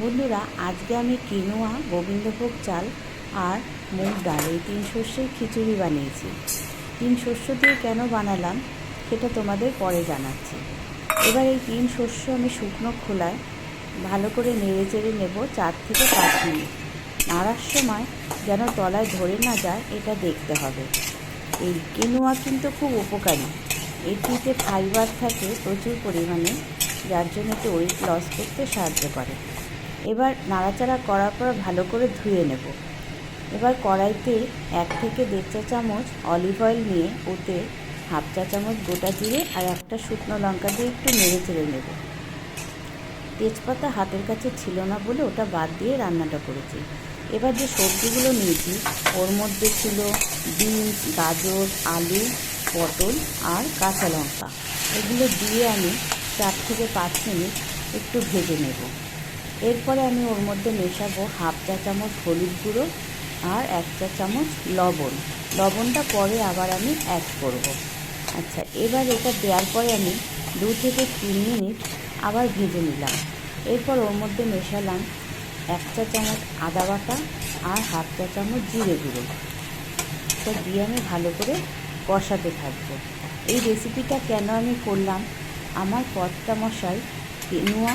বন্ধুরা, আজকে আমি কিনোয়া, গোবিন্দভোগ চাল আর মুগ ডাল, এই তিন শস্যের খিচুড়ি বানিয়েছি। তিন শস্য দিয়ে কেন বানালাম, সেটা তোমাদের পরে জানাচ্ছি। এবার এই তিন শস্য আমি শুকনো খোলায় ভালো করে নেড়ে চেড়ে নেব চার থেকে পাঁচ মিনিট। নাড়ার সময় যেন তলায় ধরে না যায়, এটা দেখতে হবে। এই কিনোয়া কিন্তু খুব উপকারী। এটিতে ফাইবার থাকে প্রচুর পরিমাণে, যার জন্য একটু ওয়েট লস করতে সাহায্য করে। এবার নাড়াচাড়া করার পর ভালো করে ধুয়ে নেব। এবার কড়াইতে এক থেকে দেড় চা চামচ অলিভ অয়েল নিয়ে ওতে হাফ চা চামচ গোটা জিরে আর একটা শুকনো লঙ্কা দিয়ে একটু নেড়ে চেড়ে নেব। তেজপাতা হাতের কাছে ছিল না বলে ওটা বাদ দিয়ে রান্নাটা করেছি। এবার যে সবজিগুলো নিয়েছি, ওর মধ্যে ছিল বিনস, গাজর, আলু, পটল আর কাঁচা লঙ্কা। এগুলো দিয়ে আমি চার থেকে পাঁচ মিনিট একটু ভেজে নেব। এরপরে আমি ওর মধ্যে মেশাবো হাফ চা চামচ হলুদ গুঁড়ো আর এক চা চামচ লবণ। লবণটা পরে আবার আমি অ্যাড করব। আচ্ছা এবার এটা দেওয়ার পরে আমি দু থেকে তিন মিনিট আবার ভেজে নিলাম। এরপর ওর মধ্যে মেশালাম এক চা চামচ আদা বাটা আর হাফ চা চামচ জিরে গুঁড়ো। তো দিয়ে আমি ভালো করে কষাতে থাকব। এই রেসিপিটা কেন আমি করলাম? আমার কর্তা মশাই কেনুয়া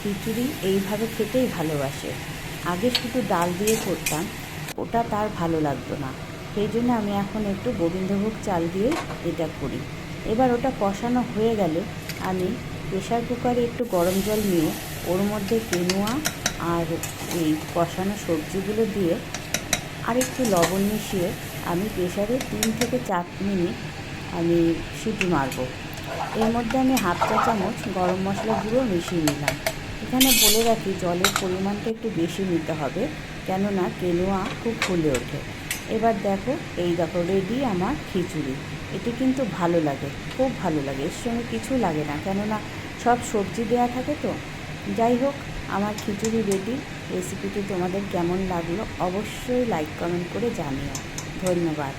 খিচুড়ি এইভাবে খেতেই ভালোবাসে। আগে শুধু ডাল দিয়ে করতাম, ওটা তার ভালো লাগতো না। সেই জন্য আমি এখন একটু গোবিন্দভোগ চাল দিয়ে এটা করি। এবার ওটা কষানো হয়ে গেলে আমি প্রেশার কুকারে একটু গরম জল নিয়ে ওর মধ্যে কেনুয়া আর এই কষানো সবজিগুলো দিয়ে আর একটু লবণ মিশিয়ে আমি প্রেশারে তিন থেকে চার মিনিট আমি সিটি মারবো। এর মধ্যে আমি হাফ চা চামচ গরম মশলা গুঁড়ো মিশিয়ে নিলাম। এখানে বলে রাখি, জলের পরিমাণটা একটু বেশি নিতে হবে, কেননা কেনোয়া খুব ফুলে ওঠে। এবার দেখো, এই দেখো রেডি আমার খিচুড়ি। এটি কিন্তু ভালো লাগে, খুব ভালো লাগে, এর সঙ্গে কিছু লাগে না, কেননা সব সবজি দেওয়া থাকে তো। যাই হোক, আমার খিচুড়ি রেডি রেসিপিটি তোমাদের কেমন লাগল অবশ্যই লাইক কমেন্ট করে জানিও। ধন্যবাদ।